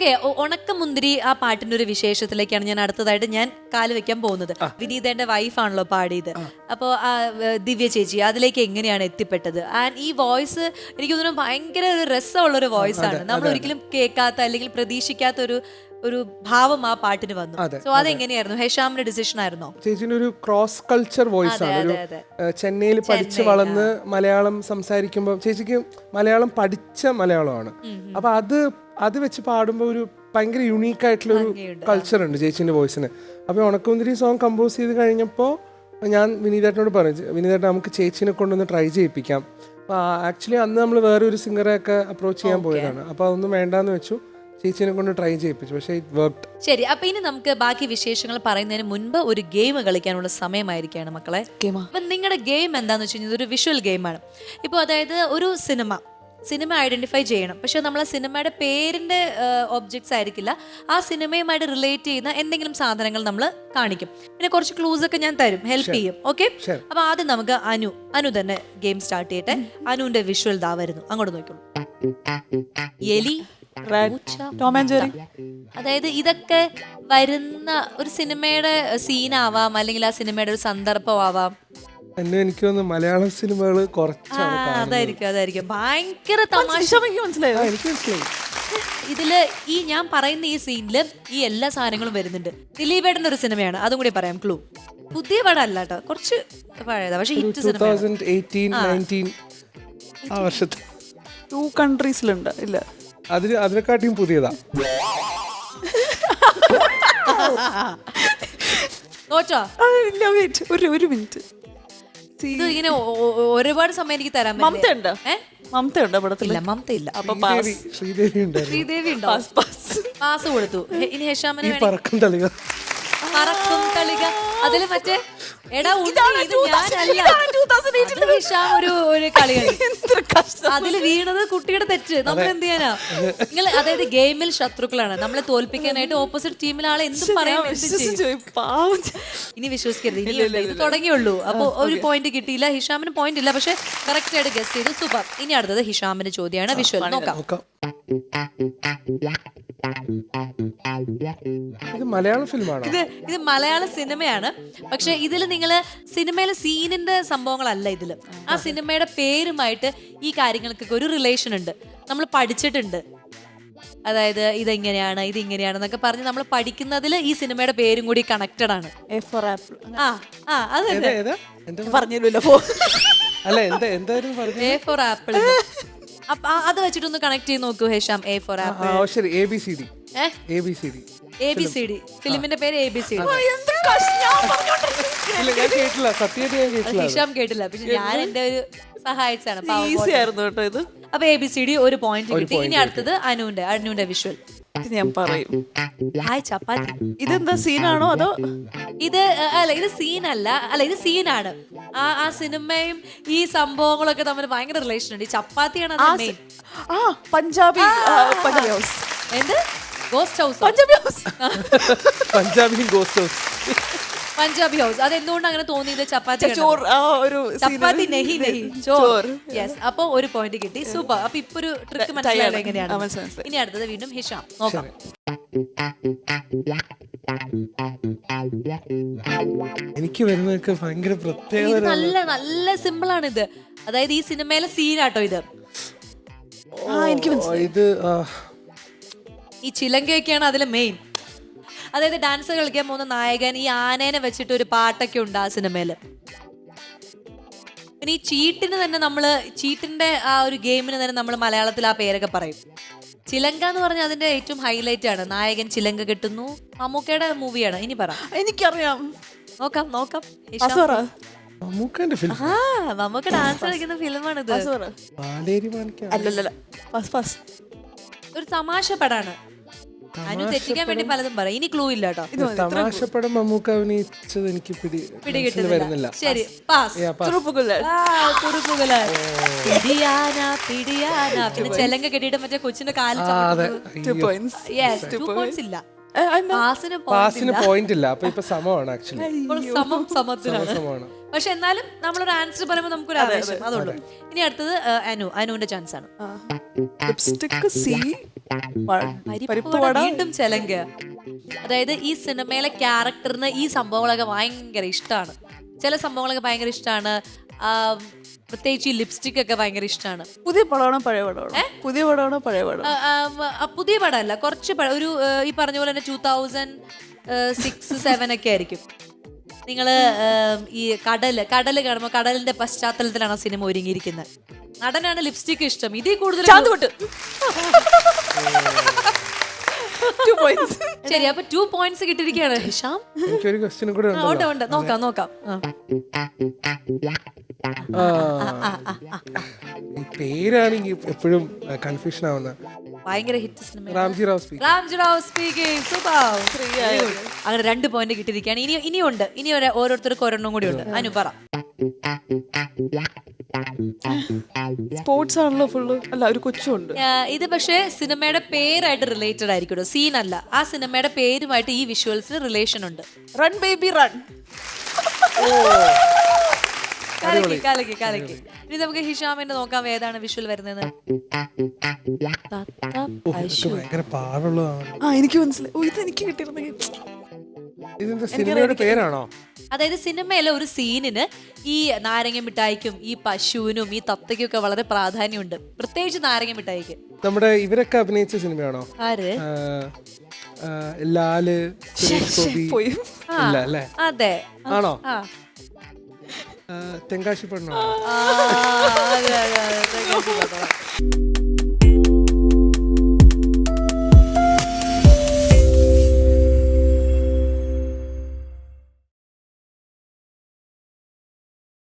Okay ഉണക്കമുന്തിരി ആ പാട്ടിന്റെ ഒരു വിശേഷത്തിലേക്കാണ് ഞാൻ അടുത്തതായിട്ട് ഞാൻ കാൽ വെക്കാൻ പോകുന്നത്. വിനീതന്റെ വൈഫാണല്ലോ പാടിയത്. അപ്പോൾ ദിവ്യ ചേച്ചി അതിലേക്ക് എങ്ങനെയാണ് എത്തിപ്പെട്ടത്? ആൻഡ് ഈ വോയിസ് എനിക്ക് തോന്നുന്നു ഭയങ്കര ഒരു രസമുള്ള ഒരു വോയിസ് ആണ്. നമ്മൾ ഒരിക്കലും കേൾക്കാത്ത അല്ലെങ്കിൽ പ്രതീക്ഷിക്കാത്ത ഒരു ഒരു ഭാവം ആ പാട്ടിന് വന്നു. സോ അതെങ്ങനെയായിരുന്നു? ഹെഷാമിന്റെ ഡിസിഷൻ ആയിരുന്നോ? ചേച്ചിന് ഒരു ക്രോസ് കൾച്ചർ വോയിസ് ആണ്. ഒരു ചെന്നൈയിൽ പഠിച്ച് വളർന്ന് മലയാളം സംസാരിക്കുമ്പോൾ ചേച്ചിക്ക് മലയാളം പഠിച്ച മലയാളമാണ്. അപ്പൊ അത് അത് വെച്ച് പാടുമ്പോൾ ഒരു ഭയങ്കര യുണീക്ക് ആയിട്ടുള്ള ഒരു കൾച്ചർ ഉണ്ട് ചേച്ചിന്റെ വോയിസിന് അപ്പോൾ ഉണക്കുന്തിരി സോങ് കമ്പോസ് ചെയ്ത് കഴിഞ്ഞപ്പോൾ ഞാൻ വിനീതേട്ടനോട് പറഞ്ഞു വിനീതേട്ടൻ നമുക്ക് ചേച്ചിനെ കൊണ്ടൊന്ന് ട്രൈ ചെയ്യിപ്പിക്കാം. അപ്പൊ ആക്ച്വലി അന്ന് നമ്മൾ വേറെ ഒരു സിംഗറെ ഒക്കെ അപ്രോച്ച് ചെയ്യാൻ പോയതാണ്. അപ്പൊ അതൊന്നും വേണ്ടാന്ന് വെച്ചു. ചേച്ചിനെ കൊണ്ട് ട്രൈ ചെയ്യിപ്പിച്ചു. പക്ഷേ ഇറ്റ് വർക്ക് ശരി അപ്പൊ ഇനി നമുക്ക് ബാക്കി വിശേഷങ്ങൾ പറയുന്നതിന് മുൻപ് ഒരു ഗെയിം കളിക്കാനുള്ള സമയമായിരിക്കുകയാണ് മക്കളെ. അപ്പം അപ്പൊ നിങ്ങളുടെ ഗെയിം എന്താന്ന് വെച്ച് കഴിഞ്ഞാൽ ഒരു വിഷ്വൽ ഗെയിമാണ് ഇപ്പോൾ അതായത് ഒരു സിനിമ സിനിമ ഐഡന്റിഫൈ ചെയ്യണം. പക്ഷെ നമ്മൾ ആ സിനിമയുടെ പേരിന്റെ ഒബ്ജക്ട്സ് ആയിരിക്കില്ല. ആ സിനിമയുമായിട്ട് റിലേറ്റ് ചെയ്യുന്ന എന്തെങ്കിലും സാധനങ്ങൾ നമ്മൾ കാണിക്കും. പിന്നെ കുറച്ച് ക്ലൂസ് ഒക്കെ ഞാൻ തരും. ഹെൽപ്പ് ചെയ്യും. ഓക്കെ? അപ്പോൾ അപ്പൊ ആദ്യം നമുക്ക് അനു. അനു തന്നെ ഗെയിം സ്റ്റാർട്ട് ചെയ്യട്ടെ. അനുവിന്റെ വിഷ്വൽ ദാ വരുന്നു. അങ്ങോട്ട് നോക്കിക്കോളൂ. എലി അതായത് ഇതൊക്കെ വരുന്ന ഒരു സിനിമയുടെ സീനാവാം അല്ലെങ്കിൽ ആ സിനിമയുടെ ഒരു സന്ദർഭമാവാം എന്നെ എനിക്ക് തോന്നുന്നു മലയാളം സിനിമകൾ ആ കുറച്ചാണ്. അതായിരിക്കും അതായിരിക്കും. ഭയങ്കര തമാശ. മനസ്സിലായോ. എനിക്ക് മനസ്സിലായി. ഇതിൽ ഈ ഞാൻ പറയുന്ന ഈ സീനിൽ ഈ എല്ലാ സാധനങ്ങളും വരുന്നുണ്ട്. ദിലീപേട്ടന്റെ ഒരു സിനിമയാണ് അതും കൂടി പറയാം ക്ലൂ. പുതിയ പടം അല്ല കേട്ടോ കുറച്ച് പഴയതാ പക്ഷെ ഹിറ്റ് ടൂ സിനിമ തൗസൻഡ് എയ്റ്റീൻ നയന്റീൻ ആ. വർഷത്തെ. ടു കൺട്രീസിലുണ്ട് ഇല്ല. അതിന് അതിനെക്കാട്ടിയും പുതിയതാ. നോട്ടോ ആ, ഇല്ല വെയിറ്റ് ഒരു ഒരു മിനിറ്റ് ഇത് ഇങ്ങനെ ഒരുപാട് സമയം എനിക്ക് തരാൻ മമത പറ്റില്ല. ഉണ്ട്? മമത ഉണ്ട് പടത്തിൽ ഇല്ല മമത ഇല്ല അപ്പൊ ശ്രീദേവി ശ്രീദേവി ഉണ്ടായിരുന്നു. ശ്രീദേവി ഉണ്ടോ? Pass pass. പാസ് കൊടുത്തു. ഇനി ഹെഷാമിന് പറക്കും തളിക. പറക്കും തളിക. അതിൽ മറ്റേ എടാ ഉണ്ണി, ഇതാണ് ഇത് 2000 ഞാനല്ല. ഇതാണ് 2008 അത് ഹിഷാം ഒരു ഒരു കളി അതിൽ വീണത് കുട്ടിയുടെ തെറ്റ്. നമ്മൾ എന്ത് ചെയ്യാനാ? നിങ്ങൾ അതായത് ഗെയിമിൽ ശത്രുക്കളാണ്. നമ്മളെ തോൽപ്പിക്കാനായിട്ട് ഓപ്പോസിറ്റ് ടീമിലെ ആളെ എന്തും പറയാം എന്ത് ചെയ്യും? വിശ്വസിച്ചു പോയി. പാവം. ചെ- ഇനി വിശ്വസിക്കരുത്. ഇനി. ഇത് തുടങ്ങിയുള്ളൂ. അപ്പൊ ഒരു പോയിന്റ് കിട്ടിയില്ല. ഹിഷാമിന് പോയിന്റ് ഇല്ല. പക്ഷെ കറക്റ്റ് ആയിട്ട് ഗസ് ചെയ്തു. സൂപ്പർ. ഇനി അടുത്തത് ഹിഷാമിന്റെ ചോദ്യമാണ്. വിഷ്വൽ നോക്കാം. ഇത് മലയാള ഫിലിമാണ് ഇത് ഇത് മലയാള സിനിമയാണ് പക്ഷെ ഇതിൽ നിങ്ങൾ സിനിമയിലെ സീനിന്റെ സംഭവങ്ങളല്ല ഇതിൽ ആ സിനിമയുടെ പേരുമായിട്ട് ഈ കാര്യങ്ങൾക്കൊക്കെ ഒരു റിലേഷൻ ഉണ്ട്. നമ്മൾ പഠിച്ചിട്ടുണ്ട്. അതായത് ഇതെങ്ങനെയാണ് ഇത് ഇങ്ങനെയാണെന്നൊക്കെ പറഞ്ഞ് നമ്മൾ പഠിക്കുന്നതിൽ ഈ സിനിമയുടെ പേരും കൂടി കണക്റ്റഡ് ആണ്. ആ ആ അത് പറഞ്ഞില്ലല്ലോ എ ഫോർ ആപ്പിൾ അത് വെച്ചിട്ടൊന്ന് കണക്ട് ചെയ്ത് നോക്കൂ ഹേഷാം എ ഫോർ ആപ്പിൾ ശരി. A B C D A B C D A B C D ഫിലിമിന്റെ പേര് എ ബി സി ഡി. ഇല്ല ഞാൻ കേട്ടില്ല. സത്യമായിട്ട് ഞാൻ കേട്ടില്ല. അത്. ഹിഷാം കേട്ടില്ല. പക്ഷെ ഞാൻ എന്റെ ഒരു സഹായിച്ചാണ് ഈസി ആയിരുന്നു കേട്ടോ ഇത്. അപ്പൊ എ ബി സി ഡി ഒരു പോയിന്റ് കിട്ടി. ഇനി അടുത്തത് അനുവിന്റെ അനുവിന്റെ വിഷ്വൽ ഇത് ഞാൻ പറയും. ഹായ് ചപ്പാത്തി. ഇതെന്താ സീനാണോ അതോ? ഇത് അല്ല ഇത് സീനല്ല. അല്ല ഇത് സീനാണ്. ആ ആ സിനിമയും ഈ സംഭവങ്ങളൊക്കെ തമ്മിൽ ഭയങ്കര റിലേഷൻ ഉണ്ട്. ഈ ചപ്പാത്തിയാണ് ആ അത് മെയിൻ ആ പഞ്ചാബി ആ, പഞ്ചാബി ഹൗസ് എന്ത്? Ghost house Punjabi house. Punjabi ghost house Punjabi house. അത് എന്തുകൊണ്ട് അങ്ങനെ തോന്നിയത്? ചപ്പാത്തി ചോറ് ആ ഒരു ചപ്പാത്തി നെഹി നെഹി. ചോർ യെസ് അപ്പൊ ഒരു പോയിന്റ് കിട്ടി. സൂപ്പർ അപ്പൊ ഇപ്പൊ ഒരു ട്രിക്ക് മനസ്സിലായത് എങ്ങനെയാണ്. ഇനി അടുത്തത് വീണ്ടും ഹിഷാം. നോക്കാം. എനിക്ക് വരുന്നതൊക്കെ ഭയങ്കര പ്രത്യേകത ഇത് നല്ല നല്ല സിമ്പിൾ ആണ് ഇത്. അതായത് ഈ സിനിമയിലെ സീനാട്ടോ ഇത്. ആ എനിക്ക് മനസ്സിലായി. ഇത് ഈ ചിലങ്കയൊക്കെയാണ് അതിലെ മെയിൻ അതായത് ഡാൻസ് കളിക്കാൻ പോകുന്ന നായകൻ ഈ ആനേനെ വെച്ചിട്ട് ഒരു പാട്ടൊക്കെ ഉണ്ട് ആ സിനിമയിൽ. പിന്നെ ഈ ചീട്ടിന് തന്നെ നമ്മൾ ചീട്ടിന്റെ ആ ഒരു ഗെയിമിന് തന്നെ നമ്മൾ മലയാളത്തിൽ ആ പേരൊക്കെ പറയും. ചിലങ്ക എന്ന് പറഞ്ഞാൽ അതിന്റെ ഏറ്റവും ഹൈലൈറ്റ് ആണ്. നായകൻ ചിലങ്ക കിട്ടുന്നു. മമ്മൂക്കയുടെ മൂവിയാണ് ഇനി പറ. എനിക്കറിയാം. നോക്കാം നോക്കാം. മമ്മൂക്കന്റെ ഫിലിം ആ മമ്മൂക്ക ഡാൻസ് കളിക്കുന്ന ഫിലിമാണ് ഇത് അസുറ. പാലേരി അല്ലല്ല ഫസ്റ്റ് ഫസ്റ്റ്. ഒരു തമാശ പടാണ്. അനു തെറ്റിക്കാൻ വേണ്ടി പലതും പറയും. ഇനി ക്ലൂ ഇല്ല കേട്ടോ. തമാശപ്പടം മമ്മൂക്ക അഭിനയിച്ചത് എനിക്ക് പിടി പിടികിട്ടുന്നില്ല. ശരി പാസ്. പിടിയാന പിടിയാന. പിന്നെ ചെലങ്ക കെട്ടിയിട്ട് മറ്റേ കൊച്ചിന്റെ കാലിൽ ആ, പോയിന്റ്സ് യെസ് ടു പോയിന്റ്സ് ഇല്ല. പാസിന് പോയിന്റ് ഇല്ല. അപ്പൊ ഇപ്പൊ സമമാണ് ആക്ച്വലി ഇപ്പോൾ സമം സമത്തിലാണ് പക്ഷെ എന്നാലും നമ്മളൊരു ആൻസർ പറയുമ്പോൾ നമുക്കൊരു ആവേശം. അതുള്ളൂ ഇനി അടുത്തത് അനു. അനുവിന്റെ ചാൻസ് ആണ്. ലിപ്സ്റ്റിക് സി വീണ്ടും ചെലങ്ക. അതായത് ഈ സിനിമയിലെ ക്യാരക്ടറിന് ഈ സംഭവങ്ങളൊക്കെ ഭയങ്കര ഇഷ്ടമാണ് ചില സംഭവങ്ങളൊക്കെ ഭയങ്കര ഇഷ്ടമാണ് പ്രത്യേകിച്ച് ഈ ലിപ്സ്റ്റിക് ഒക്കെ ഭയങ്കര ഇഷ്ടമാണ് പുതിയ പടമാണോ പഴയ പടമാണോ? പുതിയ പടമാണോ പഴയ പടം പുതിയ പടമല്ല. കുറച്ച് പടം ഒരു ഈ പറഞ്ഞ പോലെ തന്നെ ടൂ തൗസൻഡ് സിക്സ് സെവൻ ഒക്കെ ആയിരിക്കും. നിങ്ങൾ ഈ കടൽ കടൽ കാണുമ്പോൾ കടലിന്റെ പശ്ചാത്തലത്തിലാണ് ആ സിനിമ ഒരുങ്ങിയിരിക്കുന്നത്. നടനാണ് ലിപ്സ്റ്റിക് ഇഷ്ടം. ഇതിൽ കൂടുതൽ. ശരി അപ്പൊ ടു പോയിന്റ്സ് കിട്ടിയിരിക്കുകയാണ്. ഹിഷാം? എനിക്കൊരു ക്വസ്റ്റ്യനും കൂടെ ആ, ഉണ്ട് ഉണ്ട്. നോക്കാം നോക്കാം. ആ. ആ. ഈ പേരാണെങ്കിൽ എപ്പോഴും കൺഫ്യൂഷൻ ആവുന്ന ഭയങ്കര hit cinema Ramji Rao speak Ramji Rao speaking super അങ്ങനെ രണ്ട് പോയിന്റ് കിട്ടിയിരിക്കുകയാണ്. ഇനി ഇനിയുണ്ട്. ഇനി ഒരു ഓരോരുത്തർക്ക് ഒരെണ്ണം കൂടി ഉണ്ട്. അനു പറ. സ്പോർട്സ് ആണല്ലോ ഫുള്ള് അല്ല ഒരു കൊച്ചുണ്ട്. ഇത് പക്ഷേ സിനിമയുടെ പേരായിട്ട് റിലേറ്റഡ് ആയിരിക്കും സീൻ അല്ല. ആ സിനിമയുടെ പേരുമായിട്ട് ഈ വിഷ്വൽസിന് റിലേഷൻ ഉണ്ട്. റൺ ബേബി റൺ കലക്കി കലക്കി കലക്കി. ഇനി നമുക്ക് ഹിഷാമിന്റെ നോക്കാം ഏതാണ് വിഷ്വൽ വരുന്നത്? ആ എനിക്ക് മനസ്സിലായി. ഓ ഇത് എനിക്ക് കിട്ടിയിരുന്നെങ്കിൽ ഇതിന്റെ സിനിമയുടെ പേരാണോ? അതായത് സിനിമയിലെ ഒരു സീനിന് ഈ നാരങ്ങ മിഠായിക്കും ഈ പശുവിനും ഈ തത്തയ്ക്കും ഒക്കെ വളരെ പ്രാധാന്യമുണ്ട്. പ്രത്യേകിച്ച് നാരങ്ങ മിഠായിക്ക്. നമ്മുടെ ഇവരൊക്കെ അഭിനയിച്ച സിനിമയാണോ? ആര്? ലാൽ അതെ. ആണോ? തെങ്കാശി പെണ്ണോ?